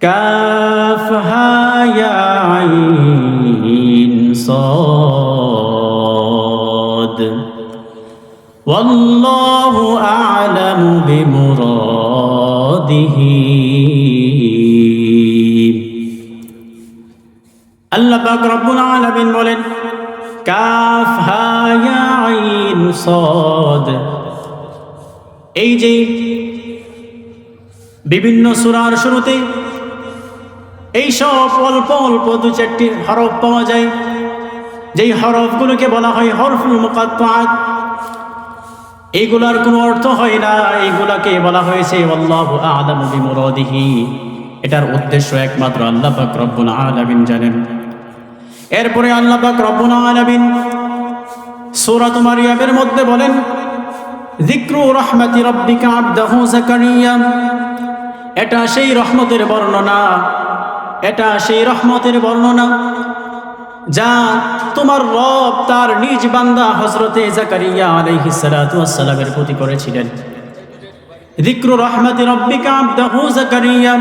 كافها يا عين صاد والله أعلم بمراده আল্লাহ পাক রব্বুল আলামিন বলেন কাফ হা ইয়া আইন সাদ এই যে বিভিন্ন সূরার শুরুতে এই সব অল্প অল্প দু চারটি হরফ পাওয়া যায়। যেই হরফগুলোকে বলা হয় হরফুল মুকাত্তাআত এইগুলার কোনো অর্থ হয় না। এইগুলাকে বলা হয়েছে, আল্লাহু আ'লামু বিমুরাদিহি। এটার উদ্দেশ্য একমাত্র আল্লাহ পাক রব্বুল আলামিন জানেন। এরপরে আল্লাহ পাক রব্বুল আলামিন সূরা মারিয়ামের মধ্যে বলেন, যিকরু রাহমাতি রাব্বিকা জাকারিয়া এটা সেই রহমতের বর্ণনা। এটা সেই রহমতের বর্ণনা যা তোমার রব তার নিজ বান্দা হজরতে জাকারিয়া আলাইহিস সালাতু ওয়াস সালামের প্রতি করেছিলেন। যিকরু রাহমাতি রাব্বিকা আবদাহু জাকারিয়া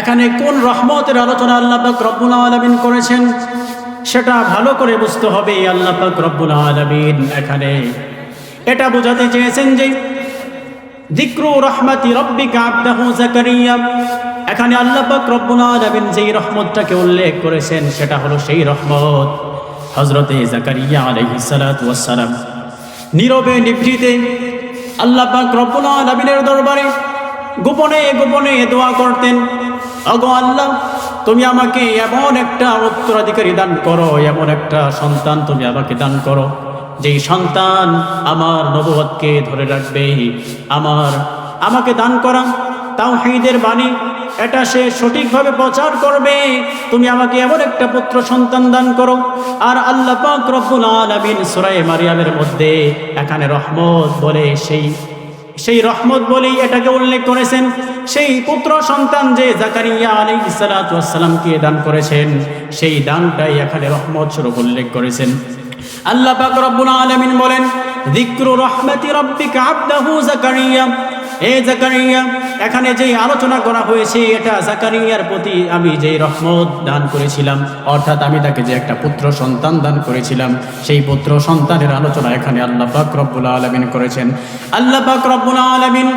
এখানে কোন রহমতের আলোচনা আল্লাহ পাক রব্বুল আলামিন করেছেন, সেটা ভালো করে বুঝতে হবে আল্লাহ পাক রব্বুল আলামিন এখানে। এটা বোঝাতে চেয়েছেন যে যিকরু রহমাতি রব্বিকা আবদাহু জাকারিয়া এখানে আল্লাহ পাক রব্বুল আলামিন যেই রহমতটাকে উল্লেখ করেছেন, সেটা হলো সেই রহমত। হযরতে জাকারিয়া আলাইহিস সালাতু ওয়াস সালাম। নীরবে নিভৃতে আল্লাহ পাক রব্বুল আলামিনের দরবারে গোপনে গোপনে দোয়া করতেন অগো আল্লাহ, তুমি আমাকে এমন একটা উত্তরাধিকারী দান করো, এমন একটা সন্তান তুমি আমাকে দান করো। যেই সন্তান আমার নববতকে ধরে রাখবে, আমার, আমাকে দান করা তাও হাইদের বাণী, এটা সে সঠিকভাবে প্রচার করবে। তুমি আমাকে এমন একটা পুত্র সন্তান দান করো। আর আল্লাহ পাক রব্বুল আলামিন সূরা মারিয়ামের মধ্যে এখানে রহমত বলে সেই সেই রহমত বলেই এটাকে উল্লেখ করেছেন। সেই পুত্র সন্তান যে জাকারিয়া আলী সালাতামকে দান করেছেন, সেই দানটাই এখানে রহমত স্বরূপ উল্লেখ করেছেন। আল্লাহ পাক রব্বুল আলামিন বলেন, যিকরু রহমাতি রাব্বিকা আবদাহু জাকারিয়া এ জাকারিয়া এখানে যেই আলোচনা করা হয়েছে, এটা জাকারিয়ার প্রতি আমি যেই রহমত দান করেছিলাম, অর্থাৎ আমি তাকে যে একটা পুত্র সন্তান দান করেছিলাম, সেই পুত্র সন্তানের আলোচনা এখানে আল্লাহ পাক রব্বুল আলামিন করেছেন। আল্লাহ পাক রব্বুল আলামিন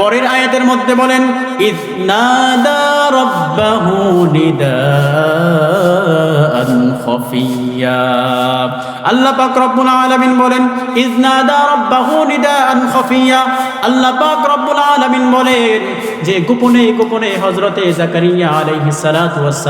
পরের আয়াতের মধ্যে বলেন, ইদ রাব্বাহু নিদাআন খাফিয়া আল্লাহ পাক রব্বুল আলামিন বলেন ইদ নাদা রাব্বাহু নিদাআন খাফিয়া। আল্লাহ পাক রব্বুল আলামিন বলেন যে, গোপনে গোপনে হযরতে জাকারিয়া আলাইহিস সালাতু ওয়াস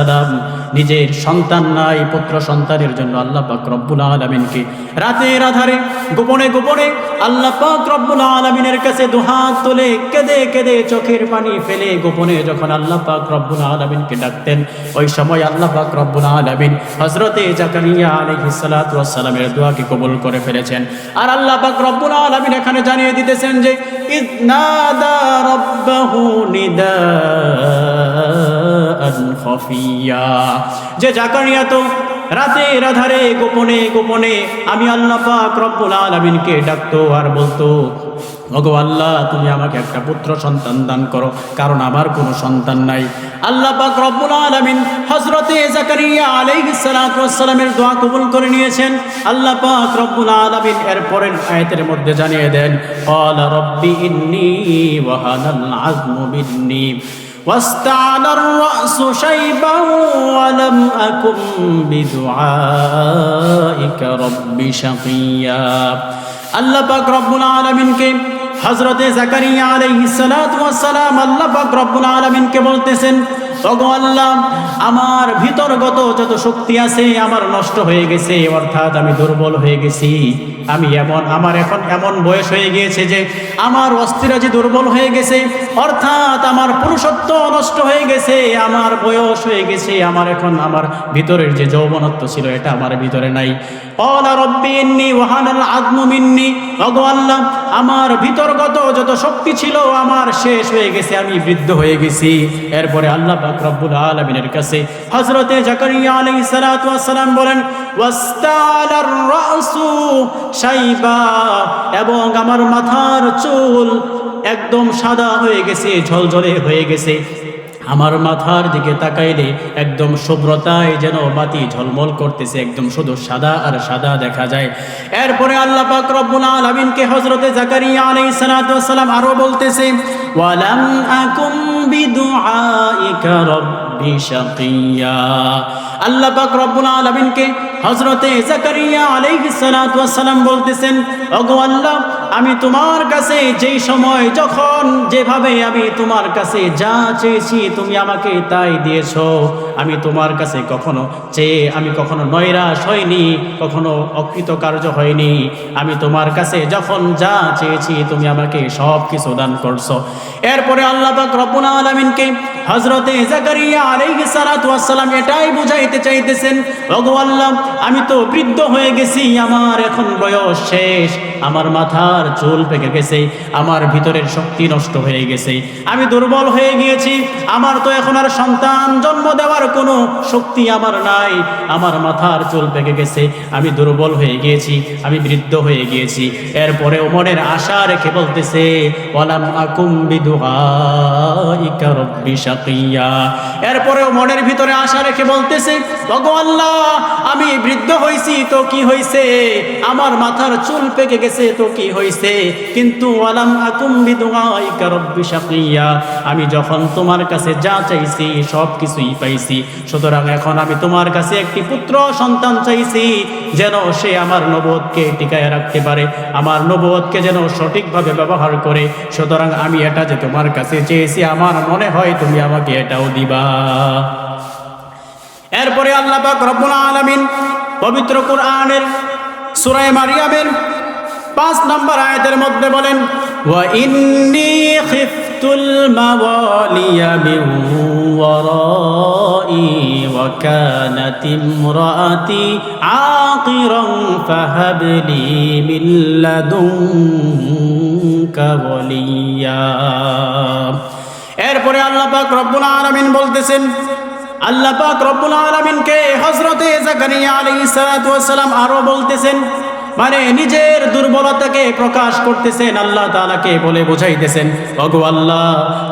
নিজের সন্তান নাই, পুত্র সন্তানের জন্য আল্লাহ পাক রব্বুল আলামিনকে রাতের আধারে গোপনে গোপনে আল্লাহ পাক রব্বুল আলামিনের কাছে দুহাত তুলে কেঁদে কেঁদে চোখের পানি ফেলে গোপনে যখন আল্লাহ পাক রব্বুল আলমিনকে ডাকতেন। ওই সময় আল্লাহ পাক রব্বুল আলমিন হজরতে জাকারিয়া সালাতু সালামের দোয়াকে কবুল করে ফেলেছেন। আর আল্লাহ পাক রব্বুল আলমিন এখানে জানিয়ে দিতেছেন যে, ইদ নাদা রাব্বাহু নিদাআন যে জাকারিয়া তো রাতের আধারে, গোপনে গোপনে আমি আল্লাহ পাক রব্বুল আলামিনকে ডাকতো আর বলতো, ওগো আল্লাহ, তুমি আমাকে একটা পুত্র সন্তান দান করো, কারণ আমার কোনো সন্তান নাই। আল্লাহ পাক রব্বুল আলামিন হযরতে জাকারিয়া আলাইহিস সালাতু ওয়াস সালামের দোয়া কবুল করে নিয়েছেন। আল্লাহ পাক রব্বুল আলামিন এর পরের আয়াতের মধ্যে জানিয়ে দেন, ক্বালা রব্বি ইন্নী ওয়াহানাল আযমু মিন্নী واستعل الرأس شيبا ولم أكن بدعائك رب شقيا আল্লাহ পাক রব্বুল আলামিনকে হযরতে জাকারিয়া আলাইহিস সালাতু ওয়াস সালাম আল্লাহ পাক রব্বুল আলামিনকে বলতেছেন ওগো আল্লাহ, আমার ভিতরগত যত শক্তি আছে আমার নষ্ট হয়ে গেছে, অর্থাৎ আমি দুর্বল হয়ে গেছি। আমি এমন, আমার এখন এমন বয়স হয়ে গিয়েছে যে আমার অস্থিরাজি দুর্বল হয়ে গেছে, অর্থাৎ আমার পুরুষত্ব নষ্ট হয়ে গেছে, আমার বয়স হয়ে গেছে, আমার এখন আমার ভিতরের যে যৌবনত্ব ছিল, এটা আমার ভিতরে নাই। মিন্নি। আমার ভিতরগত যত শক্তি ছিল, আমার শেষ হয়ে গেছে, আমি বৃদ্ধ হয়ে গেছি। এরপরে আল্লাহ পাক রব্বুল আলামিনের কাছে হযরতে জাকারিয়া ওয়াস সালাম বলেন এবং আমার মাথার চুল একদম সাদা হয়ে গেছে, ঝলঝলে হয়ে গেছে। আমার মাথার দিকে তাকাইলে একদম শুভ্রতায় যেন বাতি ঝলমল করতেছে, একদম শুধু সাদা আর সাদা দেখা যায়। এরপরে আল্লাহ পাক রব্বুল আলামিনকে হযরতে জাকারিয়া সালাতু ওয়াসসালাম আরও বলতেছে, ওয়ালাম আকুম বিদুআইকা রব্বি শাকিয়া। আল্লাহ পাক রব্বুল আলামিনকে হযরতে জাকারিয়া আলাইহিস সালাতু ওয়াসসালাম বলতেছেন, ওগো আল্লাহ আমি তোমার কাছে যেই সময়, যখন যেভাবে আমি তোমার কাছে যা চেয়েছি তুমি আমাকে তাই দিয়েছ, আমি তোমার কাছে কখনো চেয়ে আমি কখনো নৈরাশ হইনি, কখনো অকৃতকার্য হয়নি আমি তোমার কাছে যখন যা চেয়েছি তুমি আমাকে সব কিছু দান করছ। এরপরে আল্লাহ পাক রব্বুল আলামিনকে হযরতে জাকারিয়া আলাইহিস সালাতু ওয়াসসালাম এটাই বুঝাইতে চাইতেছেন, ওগো আল্লাহ, আমি তো বৃদ্ধ হয়ে গেছি, আমার এখন বয়স শেষ, আমার মাথার চুল পেকে গেছে, আমার ভিতরের শক্তি নষ্ট হয়ে গেছে, আমি দুর্বল হয়ে গিয়েছি, আমার তো এখন আর সন্তান জন্ম দেওয়ার কোনো শক্তি আমার নাই, আমার মাথার চুল পেকে গেছে, আমি দুর্বল হয়ে গিয়েছি, আমি বৃদ্ধ হয়ে গিয়েছি। এরপরে মনের আশা রেখে বলতেছে, ওয়ালাম আকুম বিদুআইকা রব্বি শাকিয়া এরপরেও মনের ভিতরে আশা রেখে বলতেছে, ওগো আল্লাহ, আমি বৃদ্ধ হইছি, তো কি হইছে? আমার মাথার চুল পেকে গেছে, তো কি হইছে? কিন্তু ওয়ালাম আকুম বিদুআইকা রব্বি শাকিয়া। আমি যখন তোমার কাছে যা চাইছি সব কিছুই পাইছি। সুতরাং এখন আমি তোমার কাছে একটি পুত্র সন্তান চাইছি, যেন সে আমার নবদকে টিকায় রাখতে পারে, আমার নবদকে যেন সঠিকভাবে ব্যবহার করে। সুতরাং আমি এটা যে তোমার কাছে চেয়েছি, আমার মনে হয় তুমি আমাকে এটাও দিবা। এরপরে আল্লাহ পাক রব্বুল আলামিন পবিত্র কোরআনের সূরা মারিয়ামের পাঁচ নম্বর আয়াতের মধ্যে বলেন, ওয়া ইন্নী খিফতুল মাওয়ালিয়া মিন ওয়ারাই ওয়া কানাত ইমরাতি আকিরান ফাহাবলি মিন লাদুনকা ওয়ালিয়া। এরপরে আল্লাহ পাক রব্বুল আলামিন বলতেছেন, আল্লাহ পাক রব্বুল আলমিনকে হজরতে জাকারিয়া ওয়াস সালাম আরও বলতেছেন মানে নিজের দুর্বলতাকে প্রকাশ করতেছেন, আল্লাহ তাআলাকে বলে বুঝাইতেছেন, ওগো আল্লাহ,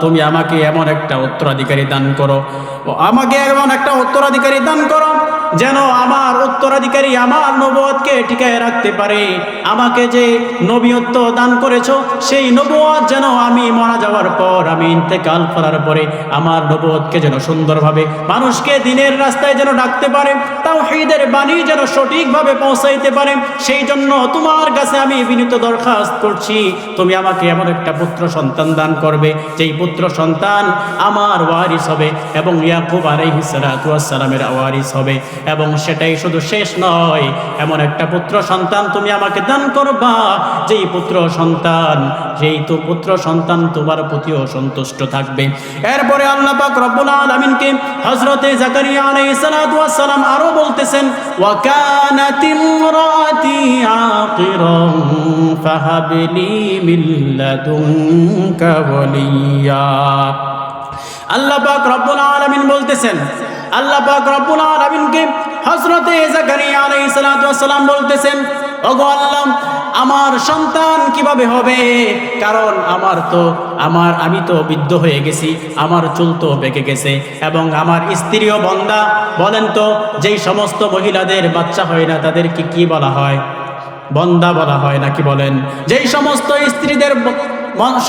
তুমি আমাকে এমন একটা উত্তরাধিকারী দান করো, ও আমাকে এমন একটা উত্তরাধিকারী দান করো যেন আমার উত্তরাধিকারী আমার নবুয়তকে টিকায় রাখতে পারে। আমাকে যে নবীয়ত্ব দান করেছ, সেই নবুয়ত যেন আমি মারা যাওয়ার পর, আমি ইন্তেকাল করার পরে আমার নবুয়তকে যেন সুন্দরভাবে মানুষকে দিনের রাস্তায় যেন ডাকতে পারে তাও হৃদের বাণী যেন সঠিকভাবে পৌঁছাইতে পারে, সেই জন্য তোমার কাছে আমি বিনীত দরখাস্ত করছি। তুমি আমাকে এমন একটা পুত্র সন্তান দান করবে, যেই পুত্র সন্তান আমার ওয়ারিস হবে এবং ইয়াকুব আলাইহিস সালামের ওয়ারিস হবে। এবং সেটাই শুধু শেষ নয়। এমন একটা পুত্র সন্তান তুমি আমাকে দান করবা। যেই পুত্র সন্তান, যেই তো পুত্র সন্তান তোমার প্রতিও সন্তুষ্ট থাকবে। এরপরে আল্লাহ পাক রব্বুল আলামিনকে হযরতে জাকারিয়া আলাইহিস সালাতু ওয়াস সালাম আরও বলতেছেন ওয়া কানাত ইমরাতি আকিরান ফাহাবলি মিন লাদুনকা ওয়ালিয়া আল্লাহ পাক রব্বুল আলামিন বলতেছেন আল্লাহ পাক রব্বুল আলামিনকে হযরতে জাকারিয়া আলাইহিস সালাতু ওয়াস সালাম বলতেছেন, ওগো আল্লাহ, আমার সন্তান কীভাবে হবে? কারণ আমার তো, আমার, আমি তো বৃদ্ধ হয়ে গেছি, আমার চুল তো বেঁকে গেছে এবং আমার স্ত্রীও বন্দা। বলেন তো, যেই সমস্ত মহিলাদের বাচ্চা হয় না, তাদেরকে কি বলা হয়? বন্দা বলা হয় নাকি বলেন? যেই সমস্ত স্ত্রীদের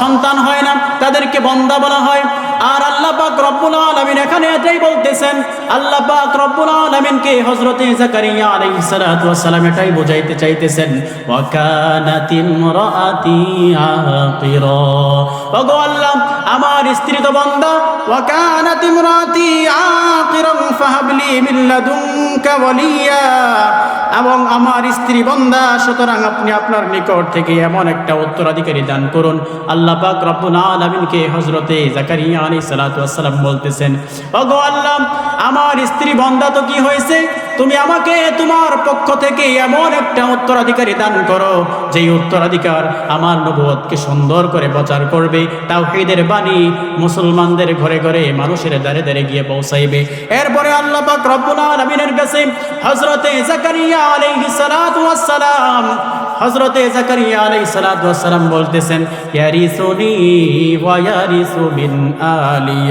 সন্তান হয় না, তাদেরকে বন্দা বলা হয়। আর আল্লাহ পাক রব্বুল আলামিন এখানে এটাই বলতেছেন, আল্লাহ পাক রব্বুল আলামিনকে হযরতে জাকারিয়া আলাইহিস সালাতু ওয়াস সালাম এটাই বোঝাইতে চাইতেছেন, ওয়া কানাত ইমরাতি আকিরা ওগো আল্লাহ আমার স্ত্রী তো বন্দা এবং আমার স্ত্রী বন্দা সুতরাং আপনি আপনার নিকট থেকে এমন একটা উত্তরাধিকারী দান করুন। আল্লাহ পাক রব্বুল আলামিনকে হযরতে জাকারিয়া আলাইহিস সালাতু ওয়াস সালাম বলতেছেন, ওগো আল্লাহ, আমার স্ত্রী বন্দা তো কি হয়েছে? তুমি আমাকে তোমার পক্ষ থেকে এমন একটা উত্তরাধিকারী দান করো, যেই উত্তরাধিকার আমার নবুয়তকে সুন্দর করে প্রচার করবে, তাওহীদের বাণী মুসলমানদের ঘরে ঘরে মানুষের দ্বারে দ্বারে গিয়ে পৌঁছাইবে। এরপরে আল্লাহ পাক রব্বুল আলামিনের কাছে হযরতে জাকারিয়া আলাইহিস সালাতু ওয়াস সালাম হজরতে জাকারিয়া আলাই সালাম বলতেছেন, ইয়ারিসুনি ওয়া ইয়ারিসু মিন আলি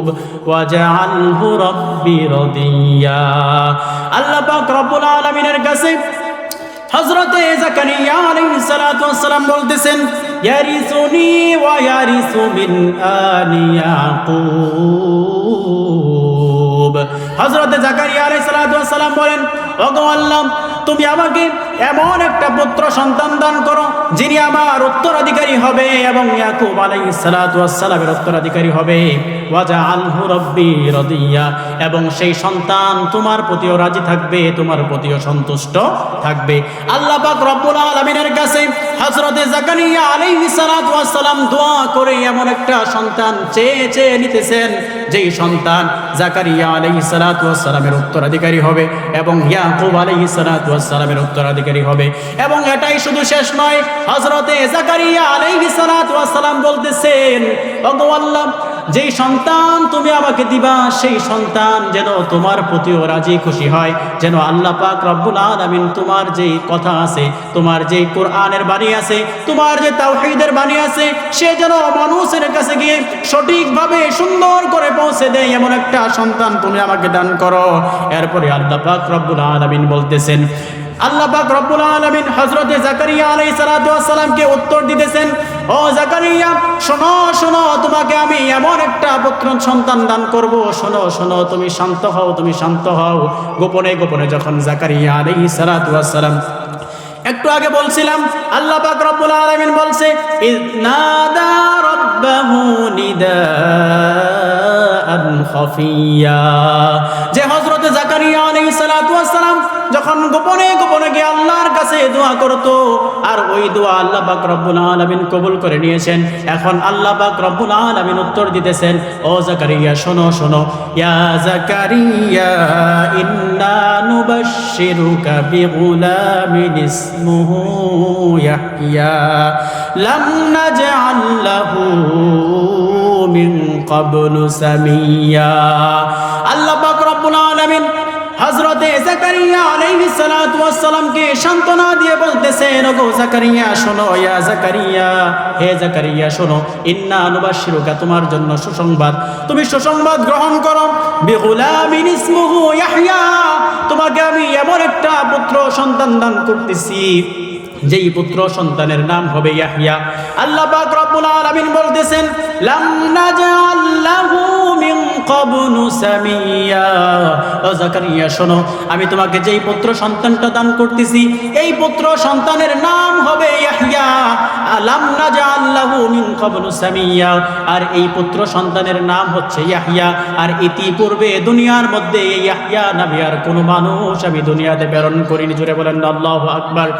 ইয়াকুব ওয়াজআলহু রাব্বি রাদিয়া। আল্লাহ পাক রব্বুল আলামিনের কাছে হজরতে জাকারিয়া আলাইহিস সালাতু ওয়াস সালাম বলতেছেন, ইয়ারিসুনি ওয়া ইয়ারিসু মিন আলি ইয়াকুব। হজরতে জাকারিয়া আলাইহিস সালাতু ওয়াস সালাম বলেন, ওগো আল্লাহ তুমি আমাকে এমন একটা পুত্র সন্তান দান করো, যিনি আমার উত্তরাধিকারী হবে এবং ইয়াকুব আলাইহিস সালাতু ওয়াস সালামের উত্তরাধিকারী হবে। ওয়াজা আলহু রব্বি এবং সেই সন্তান তোমার প্রতিও রাজি থাকবে, তোমার প্রতিও সন্তুষ্ট থাকবে। আল্লাহ পাক রব্বুল আলামিনের কাছে হযরতে জাকারিয়া ওয়াস সালাম দোয়া করে এমন একটা সন্তান চেয়ে চেয়ে নিতেছেন, যেই সন্তান জাকারিয়া ওয়াস সালামের উত্তরাধিকারী হবে এবং ইয়াকুব আলাইহিস সালাতু সালামের উত্তরাধিকারী হবে। এবং এটাই শুধু শেষ নয় হজরতে জাকারিয়া আলাইহিস সালাম বলতেছেন ভগবান যেই সন্তান তুমি আমাকে দিবা, সেই সন্তান যেন তোমার প্রতিও রাজি খুশি হয়, যেন আল্লাহ পাক রব্বুল আলামিন তোমার যেই কথা আছে, তোমার যেই কোরআনের বাণী আছে, তোমার যে তাওহীদের বাণী আছে, সে যেন মানুষের কাছে গিয়ে সঠিকভাবে সুন্দর করে পৌঁছে দেয়, এমন একটা সন্তান তুমি আমাকে দান করো। এরপরে আল্লাহ পাক রব্বুল আলামিন বলতেছেন আল্লাহ পাক রব্বুল আলামিন হযরতে জাকারিয়া আলাইহিস সালাতু ওয়াস উত্তর দিতেছেন, ও জাকারিয়া শোনো শোনো, তোমাকে আমি এমন একটা পুত্র সন্তান দান করব। শোনো শোনো, তুমি শান্ত হও, তুমি শান্ত হও। গোপনে গোপনে যখন জাকারিয়া আলাইহিস সালাতু ওয়াস সালাম একটু আগে বলছিলাম, আল্লাহ পাক রব্বুল আলামিন বলছে ইজনাদা রাব্বাহু নিদাআন যে হযরতে জাকারিয়া যখন গোপনে গোপনে গিয়ে আল্লাহর কাছে দোয়া করতো। আর ওই দোয়া আল্লাহ পাক রব্বুল আলামিন কবুল করে নিয়েছেন। এখন আল্লাহ পাক রব্বুল আলামিন উত্তর দিতেছেন, ও জাকারিয়া, শোনো শোনো। ইয়া জাকারিয়া, ইন্না নুবাশশিরুকা বিগুলামিন ইসমুহু ইয়াহইয়া। লাম নাজআল লাহু মিন ক্বাবলু সামিয়া। আল্লাহ পাক রব্বুল আলামিন হজরতে জাকারিয়া আলাইহিস সালাতু সান্ত্বনা দিয়ে বলতেছেন জাকারিয়া, শোনো, ইয়া জাকারিয়া, হে জাকারিয়া, শোনো, ইন্না তোমার জন্য সুসংবাদ। তুমি সুসংবাদ গ্রহণ করো। ইসমুহু ইয়াহইয়া, তোমাকে আমি এমন একটা পুত্র সন্তান দান করতেছি, যেই পুত্র সন্তানের নাম হবে ইয়াহিয়া আল্লাহ পাক রব্বুল আলামিন বলতেছেন, লাম লাহু মিন জাকারিয়া, শোনো, আমি তোমাকে যেই পুত্র সন্তানটা দান করতেছি, এই পুত্র সন্তানের নাম হবে ইয়াহিয়া লাম নাজআল লাহু মিন সামিয়া। আর এই পুত্র সন্তানের নাম হচ্ছে ইয়াহিয়া আর ইতিপূর্বে দুনিয়ার মধ্যে ইয়াহিয়া নামে আর কোনো মানুষ আমি দুনিয়াতে প্রেরণ করিনি জুড়ে বলেন আল্লাহু আকবার।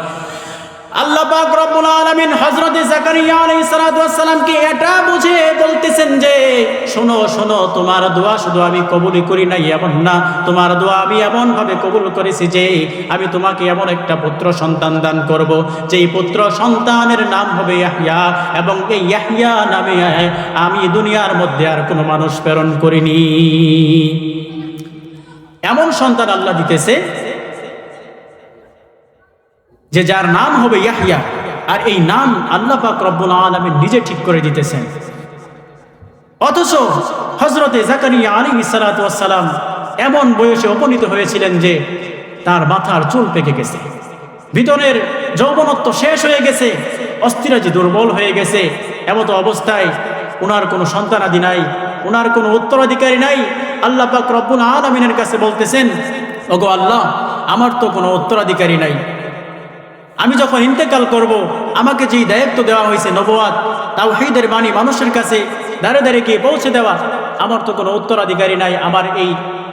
আল্লাহ পাক রব্বুল আলামিন হযরত জাকারিয়া আলাইহিস সালাতু ওয়াস সালামকে এটা বুঝে যে, শোনো শোনো, তোমার দোয়া শুধু আমি কবুলই করি নাই, এমন না। তোমার দোয়া আমি এমন ভাবে কবুল করেছি যে, আমি তোমাকে এমন একটা পুত্র সন্তান দান করব। যেই পুত্র সন্তানের নাম হবে ইয়াহইয়া এবং এই ইয়াহইয়া নামে আমি দুনিয়ার মধ্যে আর কোনো মানুষ প্রেরণ করিনি। এমন সন্তান আল্লাহ দিতেছে যে, যার নাম হবে ইয়াহিয়া আর এই নাম আল্লাহ পাক রব্বুল আলমিন নিজে ঠিক করে দিতেছেন। অথচ হজরতে জাকারিয়া আলী সালাম এমন বয়সে উপনীত হয়েছিলেন যে তার মাথার চুল পেকে গেছে। ভিতরের যৌবনত্ব শেষ হয়ে গেছে, অস্থিরাজি দুর্বল হয়ে গেছে, এমত অবস্থায় ওনার কোনো সন্তানাদি নাই ওনার কোনো উত্তরাধিকারী নাই। আল্লাহ পাক রব্বুল আলমিনের কাছে বলতেছেন, ওগো আল্লাহ, আমার তো কোনো উত্তরাধিকারী নাই। আমি যখন ইন্তেকাল করব, আমাকে যেই দায়িত্ব দেওয়া হয়েছে নবয়াত, তাওহীদের বাণী মানুষের কাছে দাঁড়ে দাঁড়িয়ে গিয়ে পৌঁছে দেওয়া আমার তো কোনো উত্তরাধিকারী নাই। আমার এই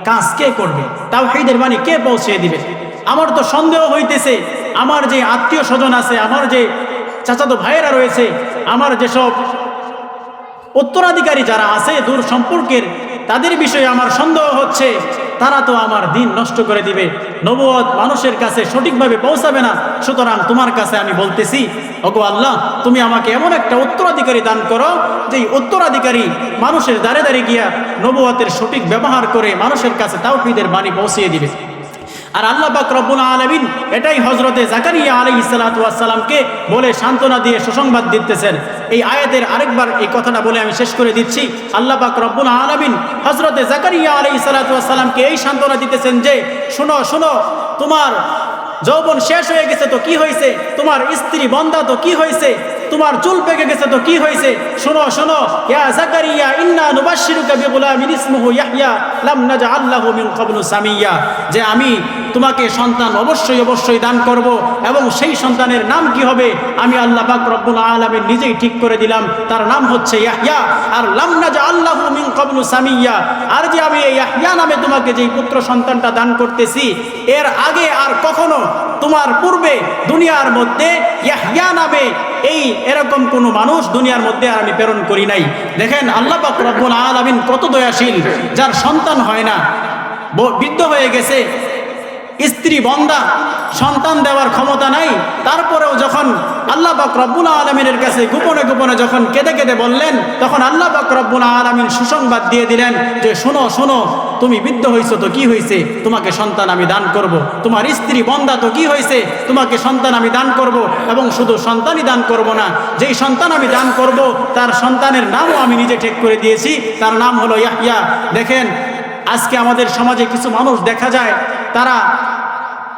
কাজ কে করবে? তাও হাইদের বাণী কে পৌঁছে দিবে? আমার তো সন্দেহ হইতেছে, আমার যে আত্মীয় স্বজন আছে, আমার যে চাচাতো ভাইয়েরা রয়েছে, আমার যেসব উত্তরাধিকারী যারা আছে, দূর সম্পর্কের, তাদের বিষয়ে আমার সন্দেহ হচ্ছে। তারা তো আমার দিন নষ্ট করে দিবে। নবুয়ত মানুষের কাছে সঠিকভাবে পৌঁছাবে না। সুতরাং তোমার কাছে আমি বলতেছি, ওগো আল্লাহ, তুমি আমাকে এমন একটা উত্তরাধিকারী দান করো, যেই উত্তরাধিকারী মানুষের দাঁড়ে দাঁড়িয়ে গিয়া নবুয়তের সঠিক ব্যবহার করে মানুষের কাছে তাওহীদের বাণী পৌঁছিয়ে দিবে। আর আল্লাহ পাক রব্বুল আলমিন এটাই হজরতে জাকারিয়া আলী ইসালাতামকে বলে সান্ত্বনা দিয়ে সুসংবাদ দিতেছেন। এই আয়াতের আরেকবার এই কথাটা বলে আমি শেষ করে দিচ্ছি। আল্লাহ পাক রব্বুল আলমিন হজরতে জাকারিয়া আলী সালাতামকে এই সান্ত্বনা দিতেছেন যে, শোনো শোনো, তোমার যৌবন শেষ হয়ে গেছে তো কি হয়েছে? তোমার স্ত্রী বন্ধা তো কি হয়েছে? তোমার চুল পেকে গেছে তো কি হয়েছে? শোনো শোনো। ইয়া জাকারিয়া, ইন্না নুবাশশিরুকা বিগুলামিন ইসমুহু ইয়াহইয়া, লাম নাজআল লাহু মিন ক্বাবলু যে আমি তোমাকে সন্তান অবশ্যই অবশ্যই দান করব এবং সেই সন্তানের নাম কি হবে? আমি আল্লাহ পাক রব্বুল আলামিন নিজেই ঠিক করে দিলাম। তার নাম হচ্ছে ইয়াহইয়া। আর লাম নাজআল লাহু মিন ক্বাবলু সামিয়া। আর যে আমি এই ইয়াহইয়া নামে তোমাকে যেই পুত্র সন্তানটা দান করতেছি, এর আগে আর কখনো তোমার পূর্বে দুনিয়ার মধ্যে ইয়াহিয়া নামে এই এরকম কোনো মানুষ দুনিয়ার মধ্যে আর আমি প্রেরণ করি নাই। দেখেন আল্লাহ পাক রব্বুল আলামিন কত দয়াশীল, যার সন্তান হয় না। বৃদ্ধ হয়ে গেছে স্ত্রী বন্দা, সন্তান দেওয়ার ক্ষমতা নাই। তারপরেও যখন আল্লাহ পাক রব্বুল আলমিনের কাছে গোপনে গোপনে যখন কেঁদে কেঁদে বললেন, তখন আল্লাহ পাক রব্বুল আলমিন সুসংবাদ দিয়ে দিলেন যে, শোনো শোনো, তুমি বৃদ্ধ হয়েছো তো কি হয়েছে তোমাকে সন্তান আমি দান করব। তোমার স্ত্রী বন্দা তো কি হয়েছে তোমাকে সন্তান আমি দান করব এবং শুধু সন্তানই দান করব না, যেই সন্তান আমি দান করব, তার সন্তানের নামও আমি নিজে ঠিক করে দিয়েছি। তার নাম হলো ইয়াহিয়া দেখেন, আজকে আমাদের সমাজে কিছু মানুষ দেখা যায়, তারা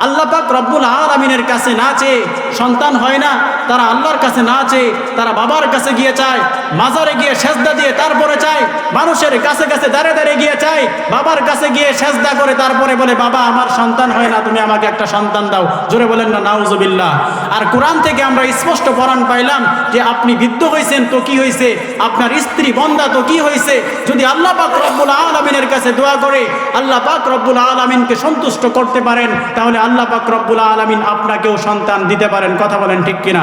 আল্লাহ পাক রব্বুল আলমিনের কাছে না চেয়ে সন্তান হয় না, তারা আল্লাহর কাছে না চেয়ে তারা বাবার কাছে গিয়ে চায়, মাজারে গিয়ে সেজদা দিয়ে তারপরে চায়, মানুষের কাছে কাছে দাঁড়ে দাঁড়িয়ে গিয়ে চায়, বাবার কাছে গিয়ে সেজদা করে তারপরে বলে, বাবা, আমার সন্তান হয় না, তুমি আমাকে একটা সন্তান দাও। জোরে বলেন না, নাউজুবিল্লাহ। আর কোরআন থেকে আমরা স্পষ্ট পরাণ পাইলাম যে আপনি বৃদ্ধ হয়েছেন তো কি হয়েছে আপনার স্ত্রী বন্দা তো কি হয়েছে যদি আল্লাহ পাক রব্বুল আলমিনের কাছে দোয়া করে, আল্লাহ পাক রব্বুল আলমিনকে সন্তুষ্ট করতে পারেন, তাহলে আল্লাহ পাক রব্বুল আলমিন আপনাকেও সন্তান দিতে পারেন। কথা বলেন ঠিক কিনা?